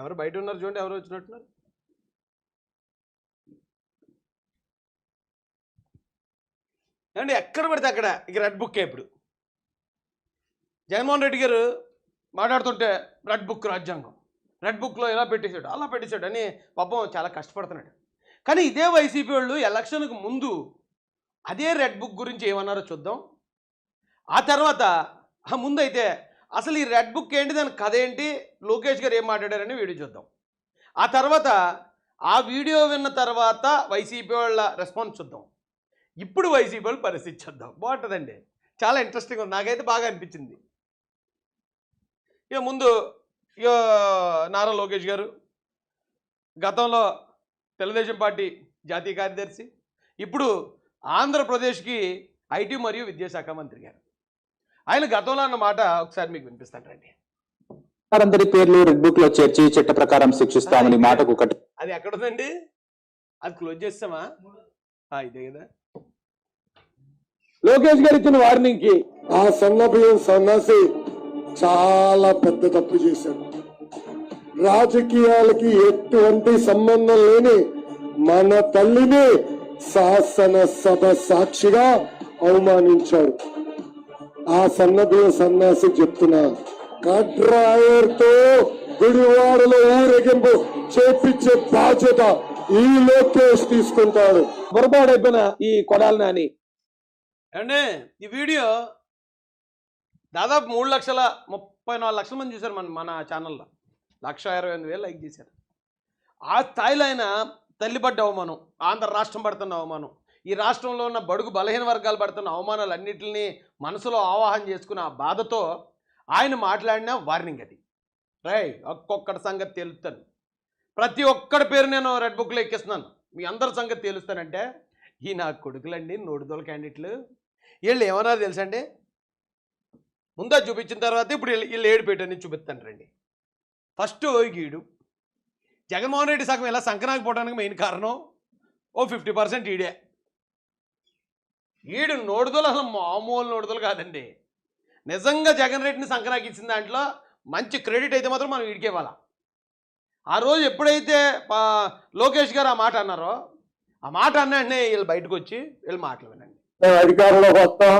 ఎవరు బయట ఉన్నారు చూడండి ఎవరు వచ్చినట్టున్నారు? ఏమండి ఎక్కడ పడితే అక్కడ. ఇక రెడ్ బుక్ ఇప్పుడు. జగన్మోహన్ రెడ్డి గారు మాట్లాడుతుంటే రెడ్ బుక్ రాజ్యాంగం. రెడ్ బుక్లో ఇలా పెట్టేశాడు? అలా పెట్టేశాడు అని పాపం చాలా కష్టపడుతున్నాడు. కానీ ఇదే వైసీపీ వాళ్ళు ఎలక్షన్కు ముందు అదే రెడ్ బుక్ గురించి ఏమన్నారో చూద్దాం. ఆ తర్వాత ఆ ముందు అయితే అసలు ఈ రెడ్ బుక్ ఏంటి దాని కథ ఏంటి? లోకేష్ గారు ఏం మాట్లాడారని వీడియో చూద్దాం. ఆ తర్వాత ఆ వీడియో విన్న తర్వాత వైసీపీ వాళ్ళ రెస్పాన్స్ చూద్దాం. ఇప్పుడు వైసీపీ వాళ్ళు పరిస్థితి చూద్దాం. బాగుంటుందండి. చాలా ఇంట్రెస్టింగ్ ఉంది. నాకైతే బాగా అనిపించింది. ఇక ముందు ఇక నారా లోకేష్ గారు గతంలో తెలుగుదేశం పార్టీ జాతీయ కార్యదర్శి ఇప్పుడు ఆంధ్రప్రదేశ్కి ఐటీ మరియు విద్యాశాఖ మంత్రి గారు. ఆయన గతంలో అన్న మాట ఒకసారి మీకు వినిపిస్తాను రండి. వారందరి పేర్లు రెడ్ బుక్లో చేర్చి చట్ట ప్రకారం శిక్షిస్తామని మాటకు కట్టి అది ఎక్కడుందండి? అది క్లోజ్ చేస్తామా? ఆ, ఇదే కదా. లోకేష్ గారు ఇచ్చిన వార్నింగ్కి. ఆ సన్నబియ్యం సన్నాసి చాలా పెద్ద తప్పు చేశాడు రాజకీయాలకి ఎటువంటి సంబంధం లేని మన తల్లిని శాసనసభ సాక్షిగా అవమానించాడు ఆ సన్నబియ్యం సన్నాసి చెప్తున్నా. కడ్రాయర్తో గుడివాడలో ఊరేగింపు చేపించే బాధ్యత ఈ లోకేష్ తీసుకుంటాడు. పొరపాడైపోయిన ఈ కొడాలి నాని. ఏమండి ఈ వీడియో దాదాపు మూడు లక్షల ముప్పై నాలుగు లక్షల మంది చూశారు మన మన ఛానల్లో. లక్ష ఇరవై ఎనిమిది వేలు లైక్ చేశారు. ఆ స్థాయిలో ఆయన తల్లి పడ్డ అవమానం ఆంధ్ర రాష్ట్రం పడుతున్న అవమానం ఈ రాష్ట్రంలో ఉన్న బడుగు బలహీన వర్గాలు పడుతున్న అవమానాలన్నింటినీ మనసులో ఆవాహన చేసుకున్న ఆ బాధతో ఆయన మాట్లాడిన వార్నింగ్ అది రై ఒక్కొక్కటి సంగతి తేలుస్తాను ప్రతి ఒక్కడి పేరు నేను రెడ్ బుక్లో ఎక్కిస్తున్నాను. మీ అందరి సంగతి తేలుస్తానంటే ఈ నా కొడుకులండి నోడుదోల క్యాండిడేట్లు. వీళ్ళు ఏమన్నా తెలుసండి? ముందా చూపించిన తర్వాత ఇప్పుడు వీళ్ళు వీళ్ళు చూపిస్తాను రండి. ఫస్ట్ గీడు. జగన్మోహన్ రెడ్డి సగం ఇలా సంకనాకపోవడానికి మెయిన్ కారణం. ఓ ఫిఫ్టీ పర్సెంట్ ఈడే. ఈడు నోడుదలు అసలు మామూలు నోడుదలు కాదండి. నిజంగా జగన్ రెడ్డిని సంకనాకి ఇచ్చిన దాంట్లో మంచి క్రెడిట్ అయితే మాత్రం మనం వీడికి ఇవ్వాలా? ఆ రోజు ఎప్పుడైతే లోకేష్ గారు ఆ మాట అన్నారో ఆ మాట అన్నాడనే వీళ్ళు బయటకు వచ్చి వీళ్ళు మాటలు వినండి. అధికారంలోకి వస్తాం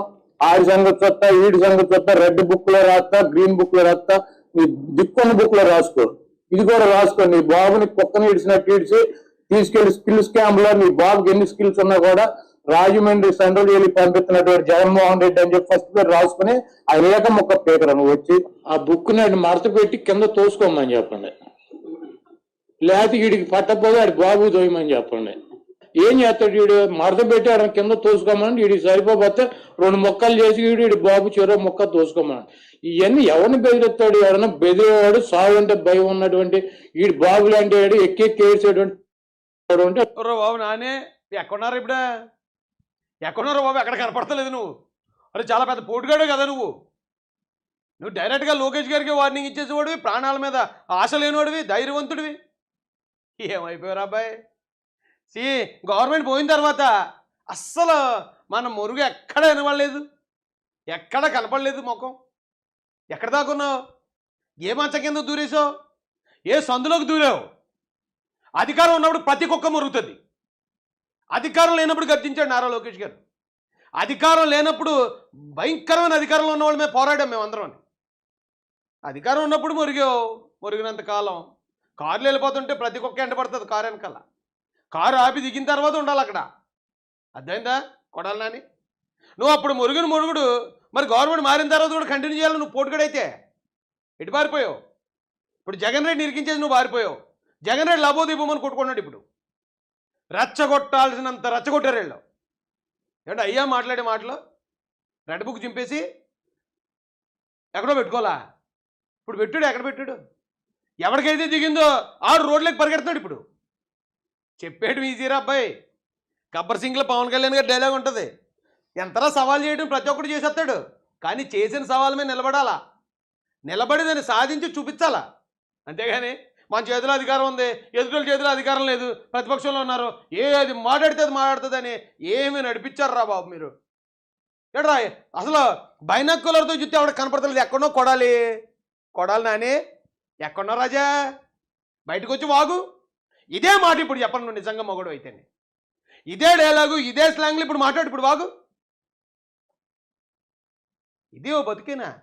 ఆడి సంగతి వస్తా ఈడి సంగతి వస్తా రెడ్ బుక్లో రాస్తా గ్రీన్ బుక్లో రాస్తా నీ దిక్కున్న బుక్లో రాసుకో. ఇది కూడా రాసుకో నీ బాబుని కుక్కని ఇడిచినట్టు ఇడిచి తీసుకెళ్ళి స్కిల్ స్కామ్లో నీ బాబుకి ఎన్ని స్కిల్స్ ఉన్నా కూడా రాజమండ్రి సెంట్రల్ జైలు పంపిస్తున్నటువంటి జగన్మోహన్ రెడ్డి అని చెప్పి ఫస్ట్ పేరు రాసుకుని ఆ రేఖ మొక్క పేపర్ నువ్వు వచ్చి ఆ బుక్ నేను మడత పెట్టి కింద తోసుకోమని చెప్పండి. లేకపోతే వీడికి పట్టకపోతే ఆడి బాబు తోయమని చెప్పండి. ఏం చేస్తాడు వీడు? మడత పెట్టి ఆడ కింద తోసుకోమని వీడికి సరిపోతే రెండు మొక్కలు చేసి వీడు వీడి బాబు చెరో మొక్క తోసుకోమని ఇవన్నీ ఎవరిని బెదిరిస్తాడు? ఎవరైనా బెదిరేవాడు? సాగు అంటే భయం ఉన్నటువంటి వీడి బాబు లాంటి వాడు ఎక్కి కేసేటువంటి వాడు బాబు నానే ఎక్కడున్నారు ఇప్పుడే? ఎక్కడున్నారు బాబు? ఎక్కడ కనపడతలేదు నువ్వు. అరే చాలా పెద్ద పోటుగాడు కదా నువ్వు. నువ్వు డైరెక్ట్గా లోకేష్ గారికి వార్నింగ్ ఇచ్చేసేవాడివి ప్రాణాల మీద ఆశ లేనివాడివి ధైర్యవంతుడివి. ఏమైపోయారు అబ్బాయి? సి గవర్నమెంట్ పోయిన తర్వాత అస్సలు మన మురుగు ఎక్కడ వినబడలేదు. ఎక్కడ కనపడలేదు ముఖం. ఎక్కడ దాకున్నావు ఏ మచ్చ కింద దూరేసావు ఏ సందులోకి దూరావు? అధికారం ఉన్నప్పుడు ప్రతి కుక్క మురుగుతుంది. అధికారం లేనప్పుడు గర్తించాడు నారా లోకేష్ గారు. అధికారం లేనప్పుడు భయంకరమైన అధికారంలో ఉన్న మేము పోరాడాం మేము అందరం. అధికారం ఉన్నప్పుడు మురిగావు మురిగినంత కాలం. కారులు వెళ్ళిపోతుంటే ప్రతి ఒక్క ఎండ పడుతుంది కారు వెనకాల. కారు ఆపి దిగిన తర్వాత ఉండాలి అక్కడ. అర్థమైందా? కొడాలి నాని. నువ్వు అప్పుడు మురుగుడు మురుగుడు మరి గవర్నమెంట్ మారిన తర్వాత కూడా కంటిన్యూ చేయాలి నువ్వు పోటుగడైతే ఎటు పారిపోయావు? ఇప్పుడు జగన్ రెడ్డి నిరికించేది నువ్వు పారిపోయావు. జగన్ రెడ్డి లబోదీపమని కొట్టుకున్నాడు ఇప్పుడు. రెచ్చగొట్టాల్సినంత రెచ్చగొట్టారు వీళ్ళు. ఏమంటే అయ్యా మాట్లాడే మాటలు? రెడ్ బుక్ చింపేసి ఎక్కడో పెట్టుకోవాలా? ఇప్పుడు పెట్టుడు ఎక్కడ పెట్టాడు? ఎవరికైతే దిగిందో ఆరు రోడ్లకు పరిగెడుతున్నాడు ఇప్పుడు. చెప్పాడు ఈజీరా అబ్బాయి. గబ్బర్ సింగ్లో పవన్ కళ్యాణ్ గారి డైలాగ్ ఉంటుంది. ఎంతలా సవాల్ చేయడం ప్రతి ఒక్కడు చేసేస్తాడు. కానీ చేసిన సవాల్ మీద నిలబడాలా? నిలబడి దాన్ని సాధించి చూపించాలా? అంతేగాని మన చేతిలో అధికారం ఉంది. ఎదుటి చేతిలో అధికారం లేదు. ప్రతిపక్షంలో ఉన్నారు. ఏ అది మాట్లాడితే అది మాట్లాడుతుందని ఏమి నడిపించారు రా బాబు మీరు? ఎడరా అసలు బైనాకులర్తో చూస్తే ఆవిడ కనపడతలేదు? ఎక్కడో కొడాలి. కొడాలి నాని. ఎక్కడో రాజా? బయటకు వచ్చి వాగు. ఇదే మాట ఇప్పుడు చెప్పండి నిజంగా మొగడు అయితేనే. ఇదే డైలాగు ఇదే స్లాంగ్లు ఇప్పుడు మాట్లాడు ఇప్పుడు వాగు. ఇదే ఓ బతికేనా?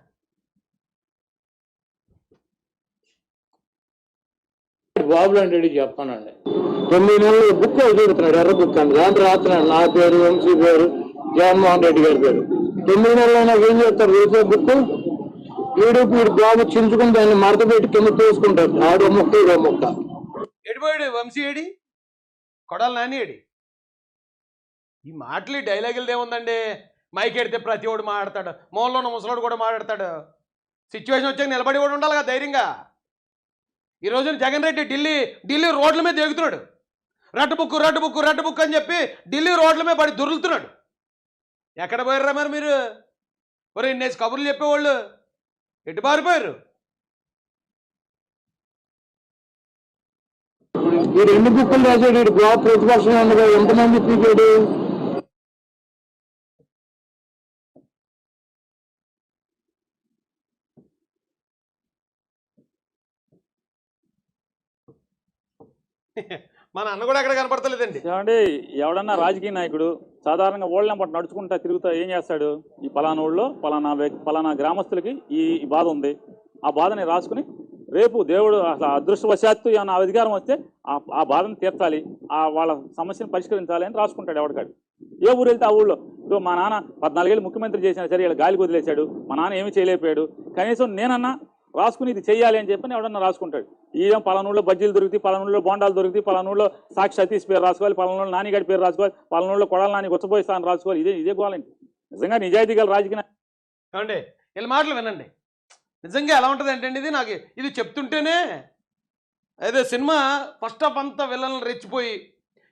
బాబులు అంటే చెప్పానండి. తొమ్మిది నెలలు బుక్ చూడుతున్నాడు ఎర్ర బుక్ అండి దాంట్లో రాస్తున్నాడు నా పేరు వంశీ పేరు జగన్మోహన్ రెడ్డి గారి పేరు. తొమ్మిది నెలలు నాకు ఏం చేస్తారు? రేసే బుక్? వీడు వీడు బాబు చించుకుని దాన్ని మడత పెట్టి కింద తోసుకుంటాడు ఆడో ముక్క ఇదో ముక్క. ఎడిపోయాడు వంశీ ఏడి? కొడాలి నాని ఏడి? ఈ మాటలు ఈ డైలాగులది ఏముందండి? మైక్ ఎడితే ప్రతి ఒడు మాట్లాడతాడు. మూలలో ఉన్న ముసలోడు కూడా మాట్లాడతాడు. సిచ్యువేషన్ వచ్చాక నిలబడి కూడా ఉండాలి కదా ధైర్యంగా. ఈ రోజున జగన్ రెడ్డి ఢిల్లీ ఢిల్లీ రోడ్ల మీద దిగుతున్నాడు red book red book red book అని చెప్పి ఢిల్లీ రోడ్ల మీద పడి దొరుకుతున్నాడు ఎక్కడ పోయారా మరి మీరు? మరి ఇన్నేసి కబుర్లు చెప్పేవాళ్ళు. ఎటు పారిపోయారు? వీడు ఎన్ని బుక్కులు రాశాడు వీడు ప్రతిపక్షం ఎంతమంది పీకాడు? మన అన్న కూడా ఎక్కడ కనపడతలేదండి. ఏమండి ఎవడన్నా రాజకీయ నాయకుడు సాధారణంగా ఓళ్ళ పట్టు నడుచుకుంటా తిరుగుతా ఏం చేస్తాడు? ఈ పలానా ఊళ్ళో పలానా వ్యక్తి పలానా గ్రామస్తులకి ఈ బాధ ఉంది. ఆ బాధని రాసుకుని రేపు దేవుడు అసలు అదృష్టవశాత్తు ఏమైనా అధికారం వస్తే ఆ బాధను తీర్చాలి ఆ వాళ్ళ సమస్యను పరిష్కరించాలి అని రాసుకుంటాడు ఎవడికాడు. ఏ ఊరు వెళ్తే ఆ ఊళ్ళో? ఇప్పుడు మా నాన్న పద్నాలుగేళ్ళు ముఖ్యమంత్రి చేసిన సరే ఇలా గాలికి వదిలేశాడు మా నాన్న ఏమీ చేయలేకపోయాడు. కనీసం నేనన్నా రాసుకుని ఇది చేయాలి అని చెప్పని ఎవడన్నా రాసుకుంటాడు. ఈయన పలానూళ్ళలో బజ్జీలు దొరుకుతాయి పలానూళ్ళలో బోండాలు దొరుకుతాయి పలానూళ్ళలో సాక్షి సతీష్ పేరు రాసుకోవాలి పలానూళ్ళలో నానిగాడి పేరు రాసుకోవాలి పలానూళ్ళలో కొడాల నాని గుచ్చపోయిస్తాను రాసుకోవాలి. ఇదే ఇదే గోలండి. నిజంగా నిజాయితీ గల రాజకీయ ఏమండి? వీళ్ళ మాటలు వినండి. నిజంగా ఎలా ఉంటుంది ఏంటండి ఇది నాకు ఇది చెప్తుంటేనే అదే సినిమా ఫస్ట్ హాఫ్ అంతా విలన్లు రెచ్చిపోయి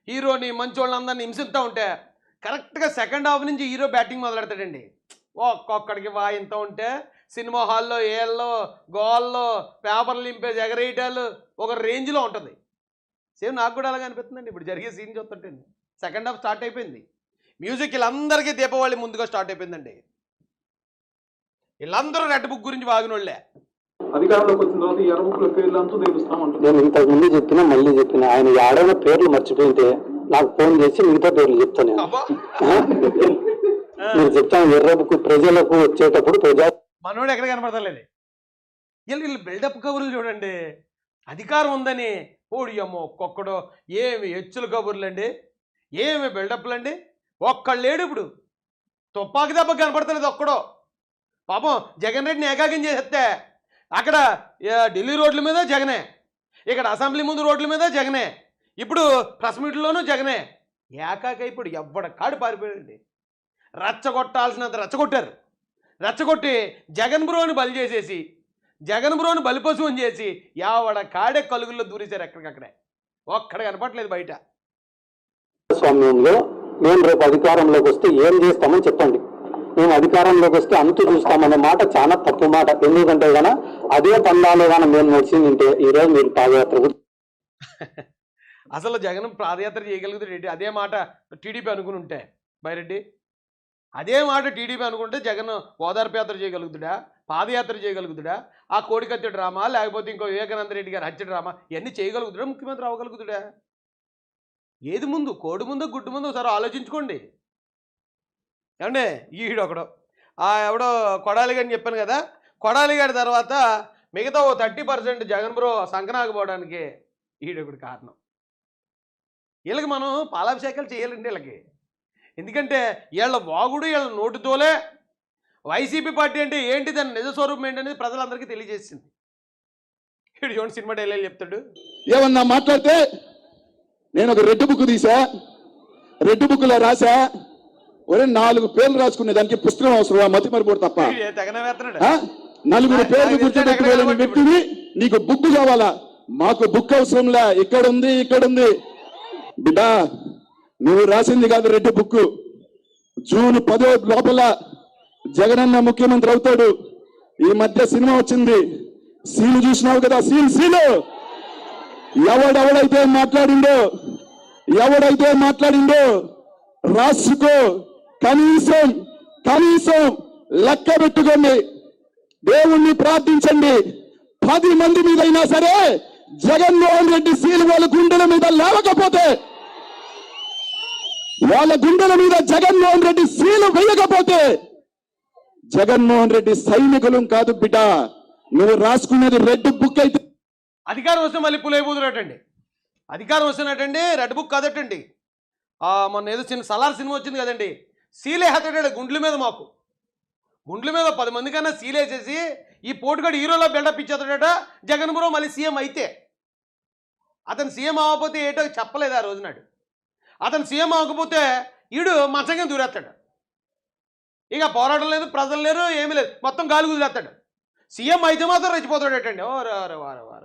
హీరోని మంచోళ్ళందరినీ హింసిస్తూ ఉంటే కరెక్ట్గా సెకండ్ హాఫ్ నుంచి హీరో బ్యాటింగ్ మొదలెడతాడండి. ఒక్కొక్కడికి వాయింత ఉంటే సినిమా హాల్లో ఏళ్ళలో గోల్లో పేపర్లు నింపేసి ఎగరేయటాలు ఒక రేంజ్లో ఉంటుంది. సేమ్ నాకు కూడా అలాగే అనిపిస్తుందండి. ఇప్పుడు జరిగే సీన్ చూస్తుంటే సెకండ్ హాఫ్ స్టార్ట్ అయిపోయింది. మ్యూజిక్ వీళ్ళందరికీ దీపావళి ముందుగా స్టార్ట్ అయిపోయిందండి. వీళ్ళందరూ రెడ్ బుక్ గురించి వాగినోళ్ళే. అధికారంలోకి వచ్చిన తర్వాత ఈ ఎర్రబుక్కుల పేర్లు అంతా తెలుస్తామంటారు నేను ఇంతకు ముందు చెప్పినా మళ్ళీ చెప్పిన ఆయన ఏడైనా పేర్లు మర్చిపోయింటే నాకు ఫోన్ చేసి మిగతా పేర్లు చెప్తాను నేను. చెప్తాను ఎర్రబుకు ప్రజలకు వచ్చేటప్పుడు ప్రజా మనోడు ఎక్కడ కనపడతలేదు? వీళ్ళు వీళ్ళు బిల్డప్ కబుర్లు చూడండి. అధికారం ఉందని ఓడియమ్మో ఒక్కొక్కడో ఏమి హెచ్చుల కబుర్లు అండి ఏమి బిల్డప్లు అండి ఒక్కళ్ళు లేడు ఇప్పుడు. తుపాకి దెబ్బ కనపడతలేదు ఒక్కడో. పాపం జగన్ రెడ్డిని ఏకాగ్యం చేసేస్తే అక్కడ ఢిల్లీ రోడ్ల మీద జగనే. ఇక్కడ అసెంబ్లీ ముందు రోడ్ల మీద జగనే. ఇప్పుడు ప్రెస్ మీట్లోనూ జగనే. ఏకాక ఇప్పుడు ఎవ్వడ కాడు పారిపోయాడండి? రచ్చగొట్టాల్సినంత రచ్చగొట్టారు. రెచ్చగొట్టి జగన్ బ్రోని బలి చేసేసి జగన్ బ్రోని బలిపశువుని చేసి యావడ కాడే కలుగుల్లో దూరేశారు ఎక్కడికక్కడే. ఒక్కడ కనపట్లేదు బయట. స్వామ్యంలో మేము రేపు అధికారంలోకి వస్తే ఏం చేస్తామని చెప్పండి. మేము అధికారంలోకి వస్తే అంతు చూస్తామనే మాట చాలా తప్పు మాట. ఎందుకంటే గన అదే పందాలో గాన మేము నడిచిందంటే ఈరోజు మీరు పాదయాత్ర అసలు జగన్ పాదయాత్ర చేయగలుగుతాడు ఏంటి? అదే మాట టీడీపీ అనుకుని ఉంటే. బైరెడ్డి అదే మాట టీడీపీ అనుకుంటే జగన్ ఓదార్పు యాత్ర పాదయాత్ర చేయగలుగుతుడా? ఆ కోడికత్తి డ్రామా లేకపోతే ఇంకో వివేకానంద రెడ్డి గారు హత్య డ్రామా ఇవన్నీ చేయగలుగుతుడా ముఖ్యమంత్రి అవ్వగలుగుతుడా? ఏది ముందు కోడి ముందు గుడ్డు ముందు ఒకసారి ఆలోచించుకోండి. ఏమండే? ఈడు ఒకడు ఆ ఎవడో కొడాలి గారిని చెప్పాను కదా? కొడాలి గారి తర్వాత మిగతా ఓ థర్టీ పర్సెంట్ జగన్ బ్రో సంకనాకపోవడానికి ఈడొకటి కారణం. వీళ్ళకి మనం పాలాభిషేకాలు చేయాలండి వీళ్ళకి. ఎందుకంటే వీళ్ళ వాగుడు వీళ్ళ నోటుతోలే వైసీపీ పార్టీ అంటే ఏంటి దాని నిజ స్వరూపం ఏంటి అనేది ప్రజలందరికీ తెలియజేసింది. వీడు చూడండి సినిమా డైలాగ్ చెప్తాడు? ఏమన్నా మాట్లాడితే నేను ఒక రెడ్ బుక్ తీసా రెడ్ బుక్లో రాసా ఒరే నాలుగు పేర్లు రాసుకునే దానికి పుస్తకం అవసరం మతి మరిపోడు తప్ప? నలుగురు పేర్లు ఎక్కడ వ్యక్తివి నీకు బుక్ కావాలా? మాకు బుక్ అవసరంలే ఇక్కడ ఉంది ఇక్కడ ఉంది బిడ్డా నువ్వు రాసింది కాదు రెడ్డి బుక్. జూన్ పదో లోపల జగనన్న ముఖ్యమంత్రి అవుతాడు. ఈ మధ్య సినిమా వచ్చింది. సీన్ చూసినావు కదా? Scene scene. ఎవడెవడైతే మాట్లాడిండో ఎవడైతే మాట్లాడిండో రాసుకో. కనీసం కనీసం లెక్క పెట్టుకోండి. దేవుణ్ణి ప్రార్థించండి. పది మంది మీదైనా సరే జగన్మోహన్ రెడ్డి సీల్ వాళ్ళ గుండెల మీద లేవకపోతే వాళ్ళ గుండెల మీద జగన్మోహన్ రెడ్డి సీలు వేయకపోతే జగన్మోహన్ రెడ్డి సైనికులం కాదు బిడ్డ. నువ్వు రాసుకునేది రెడ్ బుక్ అయితే అధికారం వస్తే మళ్ళీ పులైపోతున్నట్టండి అధికారం వస్తున్నట్టండి రెడ్ బుక్ కాదటండి. మొన్న ఏదో చిన్న సలార్ సినిమా వచ్చింది కదండి. సీలే హతడాడు గుండ్ల మీద మాకు. గుండ్ల మీద పది మంది కన్నా సీలేసేసి ఈ పోటుగాడు హీరోలో బిల్డప్ జగన్ జగన్మోహన్ మళ్ళీ సీఎం అయితే. అతను సీఎం అవ్వకపోతే ఏటో చెప్పలేదు ఆ రోజునాడు అతను సీఎం అవ్వకపోతే ఈడు మంచంగా దూరేస్తాడు. ఇక పోరాటం లేదు ప్రజలు లేరు ఏమీ లేదు. మొత్తం గాలి కుదిరేస్తాడు సీఎం అయితే మాత్రం రెచ్చిపోతాడటండి ఓ రా రా వార వార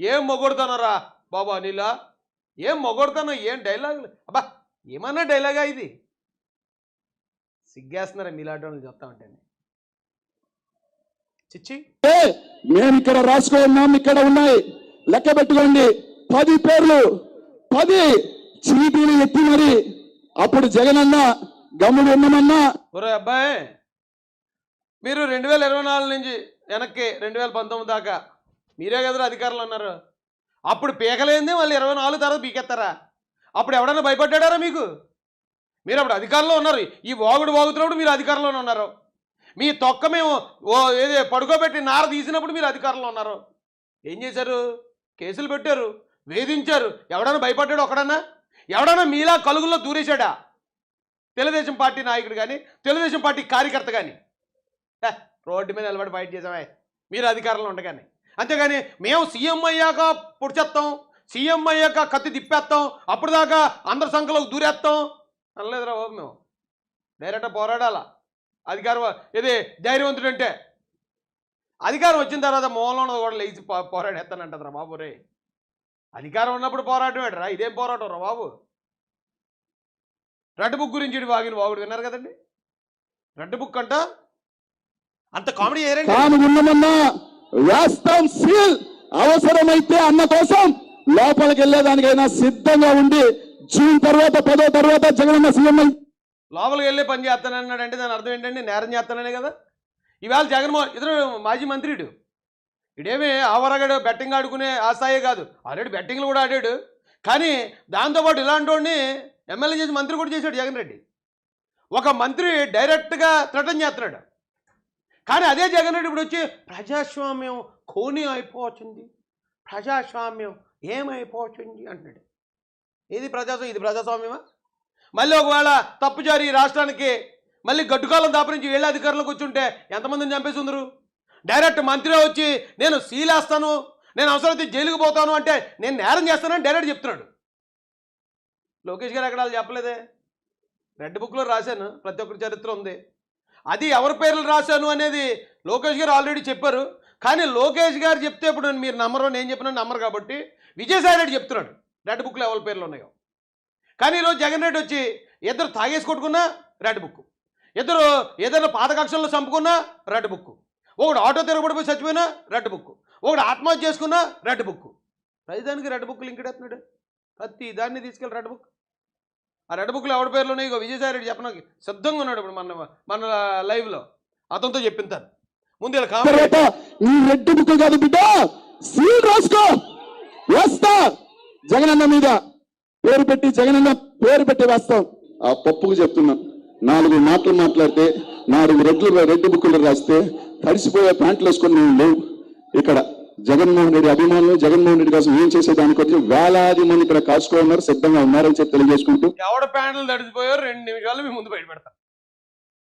ఏం మొగొడతానరా బాబా అనిలా? ఏం మొగొడతాను? ఏం డైలాగులు అబ్బా ఏమన్నా డైలాగా ఇది? సిగ్గేస్తున్నారా మీలాంటి వాళ్ళని చెప్తా ఉంటాను చిచ్చి. ఏ, మేము ఇక్కడ రాసుకున్నాం ఇక్కడ ఉన్నాయి. లెక్క పెట్టుకోండి. పది పేర్లు. పది. చీటీలు ఎత్తి మరి. అప్పుడు జగనన్న గమ్ముడు ఉన్నామన్నా. ఒరే అబ్బాయి మీరు రెండు వేల ఇరవై నాలుగు నుంచి వెనక్కి రెండు వేల పంతొమ్మిది దాకా మీరే కదరా అధికారులు ఉన్నారు. అప్పుడు పీకలేంది మళ్ళీ ఇరవై నాలుగు తర్వాత పీకెత్తారా? అప్పుడు ఎవడన్నా భయపడ్డారా మీకు? మీరు అప్పుడు అధికారంలో ఉన్నారు. ఈ వాగుడు వాగుతున్నప్పుడు మీరు అధికారంలోనే ఉన్నారు. మీ తొక్క మేము ఓ ఏది పడుకోబెట్టి నార తీసినప్పుడు మీరు అధికారంలో ఉన్నారు. ఏం చేశారు? కేసులు పెట్టారు వేధించారు. ఎవడన్నా భయపడ్డాడు ఒకడన్నా? ఎవడన్నా మీలా కలుగుల్లో దూరేశాడా? తెలుగుదేశం పార్టీ నాయకుడు కానీ తెలుగుదేశం పార్టీ కార్యకర్త కానీ రోడ్డు మీద నిలబడి ఫైట్ చేసామే మీరు అధికారంలో ఉండగానే. అంతేగాని మేము సీఎం అయ్యాక పొడిచేస్తాం సీఎం అయ్యాక కత్తి తిప్పేస్తాం అప్పుడు దాకా అందరి సంఖ్యలోకి దూరేస్తాం అనలేదురా బాబు మేము. డైరెక్ట్ పోరాడాలా? అధికారం ఇది ధైర్యవంతుడు అంటే అధికారం వచ్చిన తర్వాత మూలంలో కూడా లేచి పో- పోరాడేస్తానంటదిరా బాబు రే అధికారం ఉన్నప్పుడు పోరాటం ఏంటరా? ఇదేం పోరాటం రా బాబు? రెడ్ బుక్ గురించి వాగిన వాగుడు విన్నారు కదండి? రెడ్ బుక్ అంట? అంత కామెడీ వేస్తాం సీల్. అవసరమైతే అన్న కోసం లోపలికి వెళ్ళేదానికైనా సిద్ధంగా ఉండి జూన్ తర్వాత పదో తర్వాత జగనన్న సీఎం లోపలికి వెళ్ళి పని చేస్తానన్నాడంటే దాని అర్థం ఏంటంటే నేరం చేస్తాననే కదా? ఈవేళ జగన్మోహన్ ఇతను మాజీ మంత్రిడు. ఇడేమి ఆవరగాడు బెట్టింగ్ ఆడుకునే ఆస్థాయి కాదు. ఆల్రెడీ బెట్టింగ్లు కూడా ఆడాడు. కానీ దాంతోపాటు ఇలాంటి వాడిని ఎమ్మెల్యే చేసి మంత్రి కూడా చేశాడు జగన్ రెడ్డి. ఒక మంత్రి డైరెక్ట్గా థ్రెటన్ చేస్తున్నాడు. కానీ అదే జగన్ రెడ్డి ఇప్పుడు వచ్చి ప్రజాస్వామ్యం కోని అయిపోతుంది ప్రజాస్వామ్యం ఏమైపోతుంది అంటున్నాడు. ఏది ప్రజాస్వామ్యం? ఇది ప్రజాస్వామ్యమా? మళ్ళీ ఒకవేళ తప్పు జారి రాష్ట్రానికి మళ్ళీ గడ్డుకాలం దాపరించి వీళ్ళ అధికారులకు వచ్చుంటే ఎంతమందిని చంపేసి ఉందరు డైరెక్ట్ మంత్రి వచ్చి నేను సీలేస్తాను నేను అవసరమైతే జైలుకు పోతాను అంటే నేను నేరం చేస్తానని డైరెక్ట్ చెప్తున్నాడు. లోకేష్ గారు ఎక్కడ చెప్పలేదే? రెడ్ బుక్లో రాశాను ప్రతి ఒక్కరి చరిత్ర ఉంది. అది ఎవరి పేర్లు రాశాను అనేది లోకేష్ గారు ఆల్రెడీ చెప్పారు. కానీ లోకేష్ గారు చెప్తే ఇప్పుడు మీరు నమ్మరు నేను చెప్పిన నమ్మరు కాబట్టి విజయసాయి రెడ్డి చెప్తున్నాడు రెడ్ బుక్లో ఎవరి పేర్లు ఉన్నాయో. కానీ ఈరోజు జగన్ రెడ్డి వచ్చి ఇద్దరు తాగేసి కొట్టుకున్నా రెడ్ బుక్ ఇద్దరు ఏదైనా పాత కక్షల్లో చంపుకున్నా రెడ్ బుక్ ఒకడు ఆటో తిరగబడిపోయి చచ్చిపోయినా రెడ్ బుక్. ఒకడు ఆత్మహత్య చేసుకున్నా రెడ్ బుక్. ప్రతిదానికి రెడ్ బుక్ లింక్ ఎత్తున్నాడు ప్రతి దాన్ని తీసుకెళ్ళి రెడ్ బుక్. ఆ రెడ్ బుక్లో ఎవరి పేర్లు ఉన్నాయి ఇగో విజయసాయి రెడ్డి చెప్పడానికి సిద్ధంగా ఉన్నాడు ఇప్పుడు మన మన లైవ్లో. అతనితో చెప్పింతాను ముందు ఇలా కామెంట్ రెడ్ బుక్ కాదు బిడ్డ సీల్ రాసుకో. వేస్తా. జగనన్న మీద పేరు పెట్టి జగనన్న పేరు పెట్టి వేస్తాం. ఆ పప్పుకు చెప్తున్నా. నాలుగు మాటలు మాట్లాడితే నాలుగు రెడ్లు రెడ్ బుక్కులు రాస్తే తడిసిపోయే ప్యాంట్లు వేసుకొని లేవు ఇక్కడ జగన్మోహన్ రెడ్డి అభిమానులు జగన్మోహన్ రెడ్డి కోసం ఏం చేసే వచ్చి వేలాది మంది ఇక్కడ కాచుకో ఉన్నారు సిద్ధంగా ఉన్నారని చెప్పి తెలియజేసుకుంటూ. ఎవడ ప్యాంట్లు తడిచిపోయారు రెండు నిమిషాలు మీ ముందు బయట పెడతారు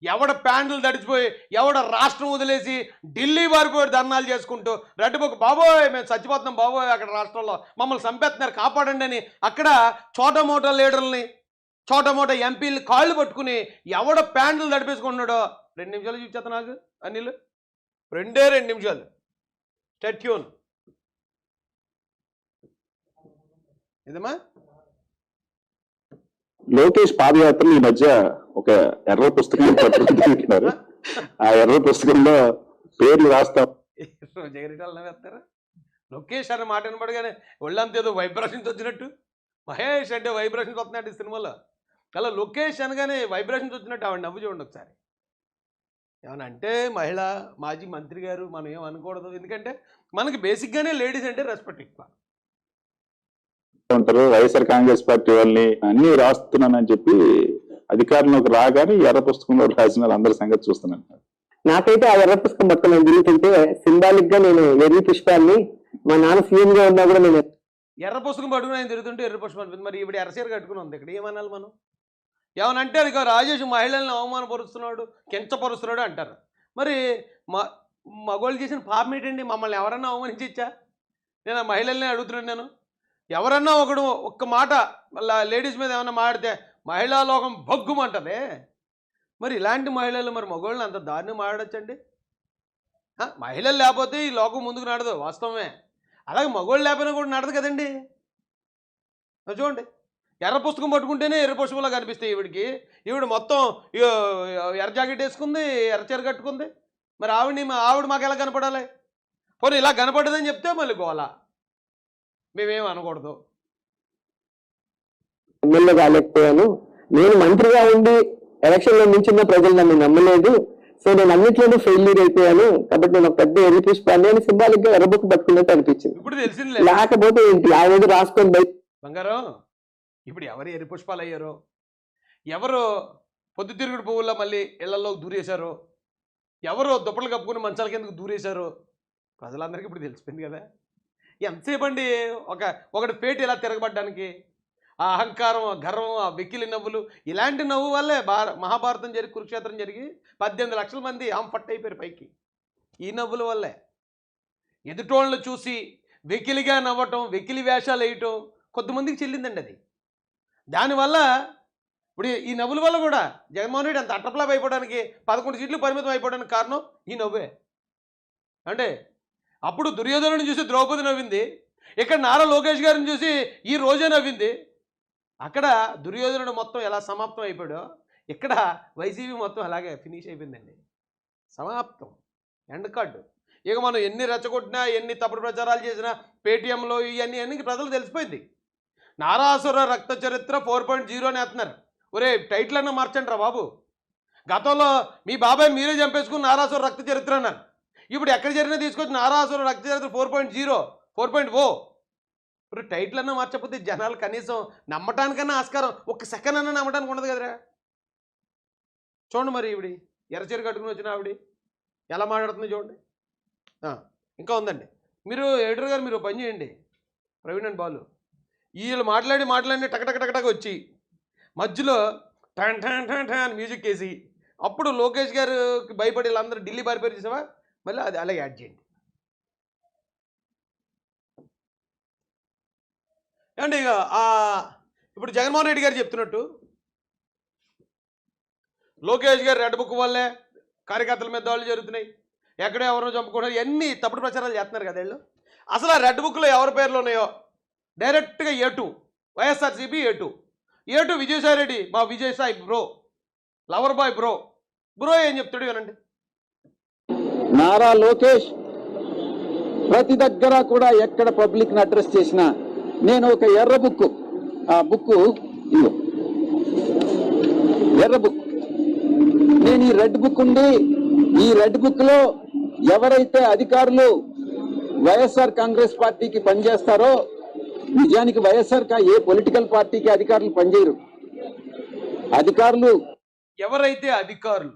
ఎవడ ప్యాంట్లు తడిచిపోయి ఎవడ రాష్ట్రం వదిలేసి ఢిల్లీ వారిపోయి ధర్నాలు చేసుకుంటూ రెడ్ బుక్ బాబోయ్ మేము చచ్చిపోతున్నాం బాబోయ్ అక్కడ రాష్ట్రంలో మమ్మల్ని చంపేస్తున్నారు కాపాడండి అని అక్కడ చోట మోటో లీడర్లని చోట మోటో ఎంపీలు కాళ్ళు పట్టుకుని ఎవడ ప్యాంట్లు తడిపేసుకుంటున్నాడో రెండు నిమిషాలు చూచేస్తా నాకు అనిల్. రెండే రెండు నిమిషాలు. స్టెట్యూన్ ఇదమ్మా లోకేష్ పాదయాత్ర ఈ మధ్య ఒక ఎర్ర పుస్తకం పట్టుకుంటున్నారు. ఆ ఎర్ర పుస్తకంలో పేర్లు రాస్తాం జగరిటాలు లోకేష్ అన్న మాట వినపడగానే ఒళ్ళంతా ఏదో వైబ్రేషన్స్ వచ్చినట్టు మహేష్ అంటే వైబ్రేషన్స్ వస్తున్నాడు ఈ సినిమాలో. అలా లోకేష్ అనగానే వైబ్రేషన్స్ వచ్చినట్టు ఆవిడ నవ్వు చూడండి ఒకసారి. ఏమన్నా అంటే మహిళ మాజీ మంత్రి గారు మనం ఏం అనకూడదు. ఎందుకంటే మనకి బేసిక్గానే లేడీస్ అంటే రెస్పెక్ట్ ఎక్కువ. ఉంటారు వైఎస్ఆర్ కాంగ్రెస్ పార్టీ వాళ్ళని అన్ని రాస్తున్నానని చెప్పి అధికారంలోకి రాగానే ఎర్ర పుస్తకంలో రాసిన వాళ్ళందరి సంగతి చూస్తున్నాను. నాకైతే ఆ ఎర్ర పుస్తకం పట్టుకుని నేను తిరుగుతుంటే సింబాలిక్గా నేను ఎర్రి పుష్పాన్ని మా నాన్న సీఎం గా ఉన్నా కూడా నేను ఎర్ర పుస్తకం పట్టుకుని ఆయన తిరుగుతుంటే ఎర్ర పుష్పం. మరి ఇప్పుడు ఎర్రచీర కట్టుకుని ఉంది. ఇక్కడ ఏమనాలి మనం? ఏమని అంటారు ఇక రాజేష్ మహిళల్ని అవమానపరుస్తున్నాడు కించపరుస్తున్నాడు అంటారు. మరి మా మగవాళ్ళు చేసిన పాపం ఏంటండి? మమ్మల్ని ఎవరన్నా అవమానించచ్చా? నేను ఆ మహిళల్ని అడుగుతున్నాను నేను. ఎవరన్నా ఒకడు ఒక్క మాట లేడీస్ మీద ఏమన్నా మాడితే మహిళా లోకం భగ్గుమంటదే. మరి ఇలాంటి మహిళలు మరి మగవాళ్ళని అంత దారుణం మాడచ్చండి మహిళలు లేకపోతే ఈ లోకం ముందుకు నడదు వాస్తవమే. అలాగే మగవాళ్ళు లేకపోయినా కూడా నడదు కదండి. చూడండి. ఎర్ర పుస్తకం పట్టుకుంటేనే ఎర్ర పుస్తకంలా కనిపిస్తాయి ఈవిడికి. ఈవిడ మొత్తం ఎర్ర జాకెట్ వేసుకుంది ఎర్ర చీర కట్టుకుంది. మరి ఆవిడని మా ఆవిడ మాకు ఎలా కనపడాలి? పోనీ ఇలా కనపడదని చెప్తే మళ్ళీ గోల. మేమేం అనకూడదు. ఎమ్మెల్యే కాలేకపోయాను. నేను మంత్రిగా ఉండి ఎలక్షన్లో నించున్న ప్రజలు నన్ను నమ్మలేదు. సో నేను అన్నిట్లోనూ ఫెయిల్యూర్ అయిపోయాను. కాబట్టి నేను ఒక పెద్ద ఎర్రి పుష్పాన్ని అని సింబాలిక్గా ఎర్రబుక్ పట్టుకున్నట్టు అనిపించింది. ఇప్పుడు లేకపోతే ఏంటి? ఆ రోజు రాసుకొని బయట బంగారం ఇప్పుడు ఎవరు ఎరి పుష్పాలు అయ్యారో ఎవరు పొద్దుతిరుగుడు పువ్వుల్లో మళ్ళీ ఇళ్ళలో దూరేశారో? ఎవరు దుప్పలు కప్పుకుని మంచాల కిందకు దూరేశారో? ప్రజలందరికీ ఇప్పుడు తెలిసిపోయింది కదా. ఎంతసేపు అండి ఒక ఒకటి పేట ఇలా తిరగబడ్డానికి? ఆ అహంకారం ఆ గర్వం ఆ వెక్కిలి నవ్వులు ఇలాంటి నవ్వు వల్లే భార మహాభారతం జరిగి కురుక్షేత్రం జరిగి పద్దెనిమిది లక్షల మంది ఆమె పట్టు అయిపోయారు పైకి. ఈ నవ్వుల వల్లే. ఎదుటోళ్ళు చూసి వెకిలిగా నవ్వటం వెకిలి వేషాలు వేయటం కొద్దిమందికి చెల్లిందండి అది. దానివల్ల ఇప్పుడు ఈ నవ్వుల వల్ల కూడా జగన్మోహన్ రెడ్డి అంత అట్టప్లాప్ అయిపోవడానికి పదకొండు సీట్లు పరిమితం అయిపోవడానికి కారణం ఈ నవ్వే. అంటే అప్పుడు దుర్యోధనుని చూసి ద్రౌపది నవ్వింది ఇక్కడ నారా లోకేష్ గారిని చూసి ఈ రోజే నవ్వింది. అక్కడ దుర్యోధనుడు మొత్తం ఎలా సమాప్తం అయిపోయాడో ఇక్కడ వైసీపీ మొత్తం అలాగే ఫినిష్ అయిపోయిందండి. సమాప్తం. End card. ఇక మనం ఎన్ని రెచ్చగొట్టినా ఎన్ని తప్పుడు ప్రచారాలు చేసినా పేటీఎంలో ఇవన్నీ అన్ని ప్రజలు తెలిసిపోయింది. నారాసుర Raktha Charitra four point zero అని వేస్తున్నారు. ఒరే టైటిల్ అన్న మార్చండి రా బాబు. గతంలో మీ బాబాయ్ మీరే చంపేసుకుని నారాసుర రక్త చరిత్ర అన్నారు. ఇప్పుడు ఎక్కడ జరిగినా తీసుకొచ్చి Narasura Raktha Charitra four point zero four point O ఇప్పుడు టైటిల్ అన్న మార్చకపోతే జనాలు కనీసం నమ్మటానికన్నా ఆస్కారం ఒక సెకండ్ అన్న నమ్మటానికి ఉండదు కదరా. చూడండి మరి ఈవిడి ఎర్రచీర కట్టుకుని వచ్చిన ఆవిడ. ఎలా మాట్లాడుతుంది చూడండి. ఇంకా ఉందండి. మీరు ఎడిటర్ గారు మీరు పని చేయండి. ప్రవీణ్ అండ్ బాలు. వీళ్ళు మాట్లాడి మాట్లాడి టకటకటకటక వచ్చి మధ్యలో టన్ టన్ టన్ టన్ మ్యూజిక్ వేసి అప్పుడు లోకేష్ గారికి భయపడి వీళ్ళందరూ ఢిల్లీ పారిపోయి చేసావా? మళ్ళీ అది అలాగే యాడ్ చేయండి. ఏమండి ఇక ఇప్పుడు జగన్మోహన్ రెడ్డి గారు చెప్తున్నట్టు లోకేష్ గారు రెడ్ బుక్ వల్లే కార్యకర్తల మీద దాడులు జరుగుతున్నాయి. ఎక్కడో ఎవరో చంపుకుంటారు ఇవన్నీ తప్పుడు ప్రచారాలు చేస్తున్నారు కదా వీళ్ళు? అసలు ఆ రెడ్ బుక్లో ఎవరి పేర్లు ఉన్నాయో డైరెక్ట్గా A two? YSRCP A two? A two Vijayasai Reddy? మా Vijayasai bro. Lover boy bro. Bro ఏం చెప్తాడు వినండి. నారా లోకేష్ ప్రతి దగ్గర కూడా ఎక్కడ పబ్లిక్ని అడ్రస్ చేసినా నేను ఒక ఎర్ర బుక్ ఆ బుక్ ఇదిగో. ఎర్ర బుక్. నేను ఈ రెడ్ బుక్ ఉంది. ఈ రెడ్ బుక్లో ఎవరైతే అధికారులు వైఎస్ఆర్ కాంగ్రెస్ పార్టీకి పనిచేస్తారో నిజానికి వైఎస్ఆర్ కా ఏ పొలిటికల్ పార్టీకి అధికారులు పనిచేయరు? అధికారులు ఎవరైతే అధికారులు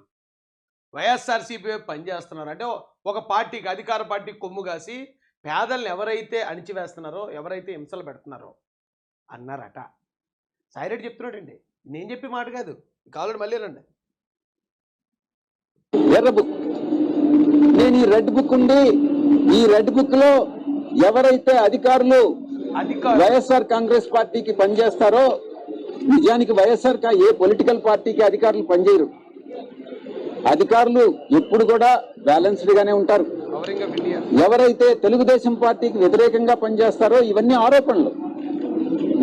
వైఎస్ఆర్సీపీ పనిచేస్తున్నారు అంటే ఒక పార్టీకి అధికార పార్టీ కొమ్ము కాసి పేదల్ని ఎవరైతే అణిచివేస్తున్నారో ఎవరైతే హింసలు పెడుతున్నారో అన్నారట. సాయిరెడ్డి చెప్తున్నాడండి. నేను చెప్పే మాట కాదు. కావాలంటే మళ్ళీ రండి. ఎర్ర బుక్ నేను ఈ రెడ్ బుక్ ఉంది ఈ రెడ్ బుక్లో ఎవరైతే అధికారులు వైఎస్ఆర్ కాంగ్రెస్ పార్టీకి పనిచేస్తారో నిజానికి వైఎస్ఆర్ ఏ పొలిటికల్ పార్టీకి అధికారులు పనిచేయరు. అధికారులు ఎప్పుడు కూడా బ్యాలెన్స్డ్ గానే ఉంటారు. ఎవరైతే తెలుగుదేశం పార్టీకి వ్యతిరేకంగా పనిచేస్తారో ఇవన్నీ ఆరోపణలు.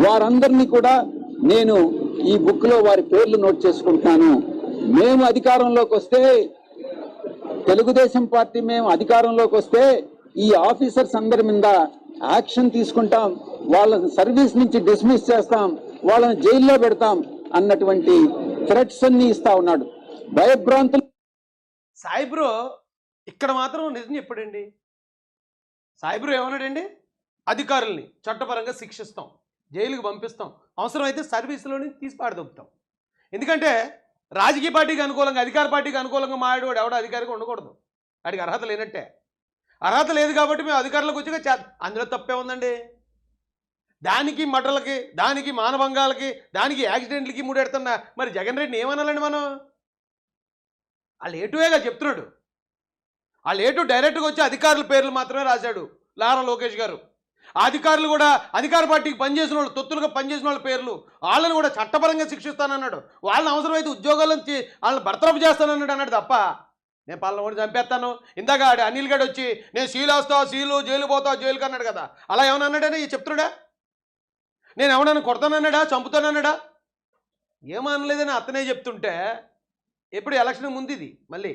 వారందరినీ కూడా నేను ఈ బుక్లో వారి పేర్లు నోట్ చేసుకుంటున్నాను మేము అధికారంలోకి వస్తే తెలుగుదేశం పార్టీ మేము అధికారంలోకి వస్తే ఈ ఆఫీసర్స్ అందరి మీద యాక్షన్ తీసుకుంటాం వాళ్ళ సర్వీస్ నుంచి డిస్మిస్ చేస్తాం వాళ్ళని జైల్లో పెడతాం అన్నటువంటి థ్రెట్స్ అన్ని ఇస్తా ఉన్నాడు. భయభ్రాంతులు సాయిబ్రో ఇక్కడ మాత్రం నిజం చెప్పాడండి. సాయిబ్రో ఏమన్నాడండి? అధికారుల్ని చట్టపరంగా శిక్షిస్తాం జైలుకి పంపిస్తాం అవసరమైతే సర్వీస్లోని తీసి పాడదొప్పుతాం ఎందుకంటే రాజకీయ పార్టీకి అనుకూలంగా అధికార పార్టీకి అనుకూలంగా మాట్లాడు ఎవడో అధికారిగా ఉండకూడదు. వాడికి అర్హత లేనట్టే. అర్హత లేదు కాబట్టి మేము అధికారులకు వచ్చి చే అందులో తప్పే ఉందండి. దానికి మటలకి దానికి మానభంగాలకి దానికి యాక్సిడెంట్లకి మూడెడుతున్నా మరి జగన్ రెడ్డిని ఏమనాలండి మనం? వాళ్ళు ఏటువేగా చెప్తున్నాడు. వాళ్ళు ఏటు డైరెక్ట్గా వచ్చి అధికారుల పేర్లు మాత్రమే రాశాడు లారా లోకేష్ గారు. ఆ అధికారులు కూడా అధికార పార్టీకి పనిచేసిన వాళ్ళు తొత్తులుగా పనిచేసిన వాళ్ళ పేర్లు వాళ్ళని కూడా చట్టపరంగా శిక్షిస్తానన్నాడు. వాళ్ళని అవసరమైతే ఉద్యోగాల నుంచి వాళ్ళని భర్తరపు చేస్తానన్నాడు అన్నాడు తప్ప నేను పాలన కూడా చంపేస్తాను. ఇందాక ఆడు అనిల్ గడ్ వచ్చి నేను సీలు వస్తావు సీలు జైలు పోతావు జైలుకి అన్నాడు కదా. అలా ఏమన్నా అన్నాడని చెప్తున్నాడా నేను ఎవడన్నా కొడతానన్నాడా? చంపుతానన్నాడా? ఏమనలేదని అతనే చెప్తుంటే. ఎప్పుడు ఎలక్షన్ ముందు ఇది మళ్ళీ.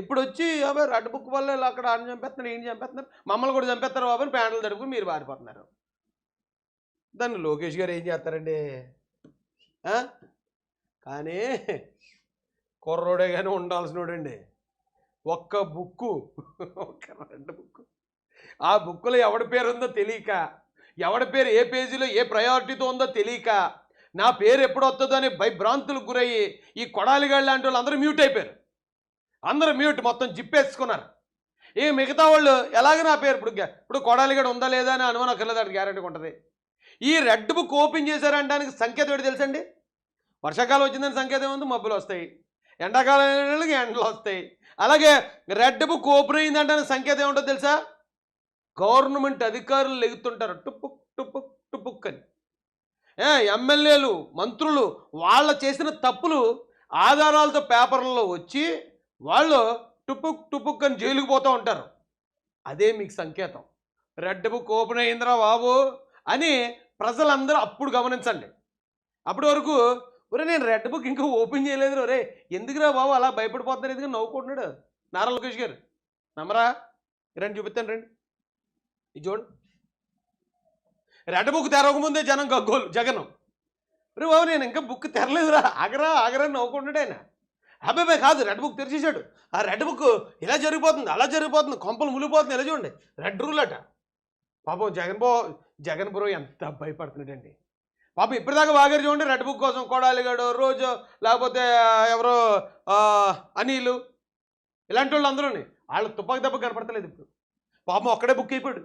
ఇప్పుడు వచ్చి అబ్బాయి రెడ్ బుక్ వల్ల ఇలా అక్కడ ఆయన చంపేస్తున్నారు ఈయన చంపేస్తున్నారు. మమ్మల్ని కూడా చంపేస్తారు బాబు అని ప్యాంట్లు తడుపు మీరు బారిపోతున్నారు దాన్ని లోకేష్ గారు ఏం చేస్తారండి? కానీ కుర్రోడే కానీ ఉండాల్సినోడండి. ఒక్క బుక్కు ఒక్క రెండు బుక్కు. ఆ బుక్కులో ఎవడి పేరు ఉందో తెలియక ఎవడి పేరు ఏ పేజీలో ఏ ప్రయారిటీతో ఉందో తెలియక నా పేరు ఎప్పుడు వస్తుందో అని భయభ్రాంతులకు గురయ్యి ఈ కొడాలిగాళ్ళు లాంటి వాళ్ళు అందరూ మ్యూట్ అయిపోయారు. అందరూ మ్యూట్ మొత్తం జిప్పేసుకున్నారు. ఈ మిగతా వాళ్ళు ఎలాగ నా పేరు ఇప్పుడు ఇప్పుడు కొడాలిగడ ఉందా లేదా అని అనుమానం అక్కర్లేదు అక్కడ గ్యారెంటీ ఉంటుంది. ఈ రెడ్ బుక్ ఓపెన్ చేశారంటానికి సంకేతం ఏంటి తెలుసండి వర్షాకాలం వచ్చిందని సంకేతం ఉంది మబ్బులు వస్తాయి. ఎండాకాలం ఎండలు వస్తాయి. అలాగే రెడ్ బుక్ ఓపెన్ అయిందంటే సంకేతం ఏముంటుందో తెలుసా? గవర్నమెంట్ అధికారులు లెగుతుంటారు టుప్పుక్ టుప్పుక్ టుప్పుక్ అని. ఎమ్మెల్యేలు మంత్రులు వాళ్ళ చేసిన తప్పులు ఆధారాలతో పేపర్లలో వచ్చి వాళ్ళు టుపుక్ టుపుక్ అని జైలుకు పోతూ ఉంటారు. అదే మీకు సంకేతం. రెడ్ బుక్ ఓపెన్ అయిందిరా బాబు అని ప్రజలందరూ అప్పుడు గమనించండి. అప్పటి వరకు ఒరే నేను రెడ్ బుక్ ఇంకా ఓపెన్ చేయలేదు ఒరే ఎందుకురా బాబు అలా భయపడిపోతున్నారు? ఎందుకు నవ్వుకుంటున్నాడు? నారా లోకేష్ గారు నమ్మరా? రండి చూపిస్తాను రండి. ఇది చూడండి. రెడ్ బుక్ తెరవకముందే జనం గగ్గోలు జగన్. రే బాబు నేను ఇంకా బుక్ తెరలేదురా. ఆగరా ఆగరా అని ఆయన. అబ్బాయి కాదు రెడ్ బుక్ తెరిచేశాడు. ఆ రెడ్ బుక్ ఇలా జరిగిపోతుంది అలా జరిగిపోతుంది. కొంపలు ములిపోతుంది ఇలా చూడండి. రెడ్ రూల్ అట పాపం జగన్ బో జగన్ బ్రో ఎంత భయపడుతున్నాడండి. పాపం ఇప్పటిదాకా బాగారు చూడండి రెడ్ బుక్ కోసం కొడాలిగాడు రోజు లేకపోతే ఎవరో అనిలు ఇలాంటి వాళ్ళు అందరూ వాళ్ళు తుపాకి దెబ్బ కనపడతలేదు ఇప్పుడు. పాపం ఒక్కడే బుక్ అయిపోయాడు.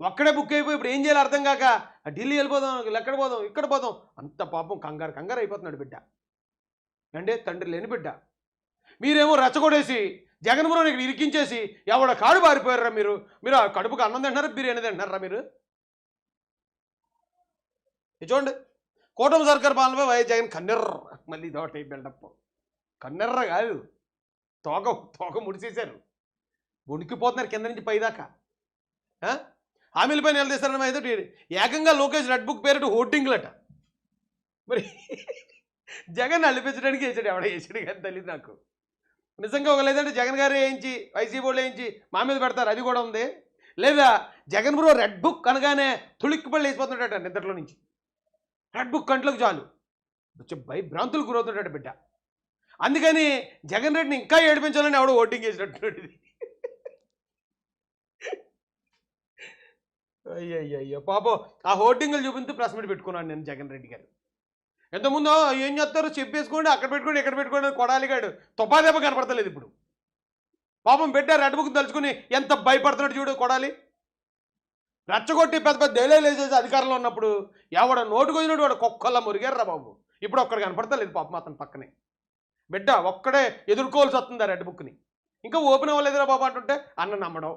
ఒక్కడే బుక్ అయిపోయి ఇప్పుడు ఏం చేయాలి అర్థం కాక ఆ ఢిల్లీ వెళ్ళిపోదాం ఎక్కడ పోదాం ఇక్కడ పోదాం అంత పాపం కంగారు కంగారు అయిపోతున్నాడు బిడ్డ. అంటే తండ్రి లేని బిడ్డ. మీరేమో రెచ్చగొడేసి జగన్మోహన్ ఇక్కడ ఇరికించేసి ఎవడ కాడు పారిపోయారా మీరు? మీరు ఆ కడుపుకు అన్నం తింటున్నారా బిర్యానీ తింటున్నారా మీరు? ఇది చూడండి కూటమి సర్కార్ పాలనపై వైఎస్ జగన్ కన్నెర్ర. మళ్ళీ దోట బిల్డప్. కన్నెర్ర కాదు. తోక తోక ముడిసేశారు. వణికిపోతున్నారు కింద నుంచి పైదాకా. హామీలపై నిలదీస్తారని అయితే ఏకంగా లోకేష్ రెడ్ బుక్ పేరు హోర్డింగ్లట. మరి జగన్ అల్లిపించడానికి వేసాడు ఎవడ వేసాడు కానీ తెలియదు నాకు. నిజంగా ఒక లేదంటే జగన్ గారు వేయించి వైసీపీ వాళ్ళు వేయించి మా మీద పెడతారు అది కూడా ఉంది. లేదా జగన్ బ్రో రెడ్ బుక్ అనగానే తుళిక్కిపళ్ళు వేసిపోతున్నాడట నిద్రలో నుంచి. రెడ్ బుక్ కంట్లోకి చాలు. వచ్చి భయభ్రాంతులు గురవుతుంటాడు బిడ్డ. అందుకని జగన్ రెడ్డిని ఇంకా ఏడిపించాలని ఎవడో ఓటింగ్ చేసినట్టున్నాడు అయ్యయ్యో పాపం ఆ హోర్డింగ్లు చూపించి ప్రెస్ మీట్ పెట్టుకున్నాను నేను జగన్ రెడ్డి గారు. ఎంతముందో ఏం చేస్తారో చెప్పేసుకోండి అక్కడ పెట్టుకోండి ఇక్కడ పెట్టుకోండి కొడాలిగాడు. తుపాదేప కనపడతలేదు ఇప్పుడు. పాపం బిడ్డ రెడ్ బుక్ తలుచుకుని ఎంత భయపడుతున్నాడు చూడు కొడాలి. రెచ్చగొట్టి పెద్ద పెద్ద డైలాగ్ వేసేసి అధికారంలో ఉన్నప్పుడు ఎవడ నోటు కొదినోడు వాడు కుక్కల్లా మురిగారురా బాబు. ఇప్పుడు ఒక్కడ కనపడతలేదు పాపం అతని పక్కనే. బిడ్డ ఒక్కడే ఎదుర్కోవాల్సి వస్తుంది ఆ రెడ్ బుక్ని. ఇంకా ఓపెన్ అవ్వలేదురా బాబు అంటుంటే అన్న నమ్మడం.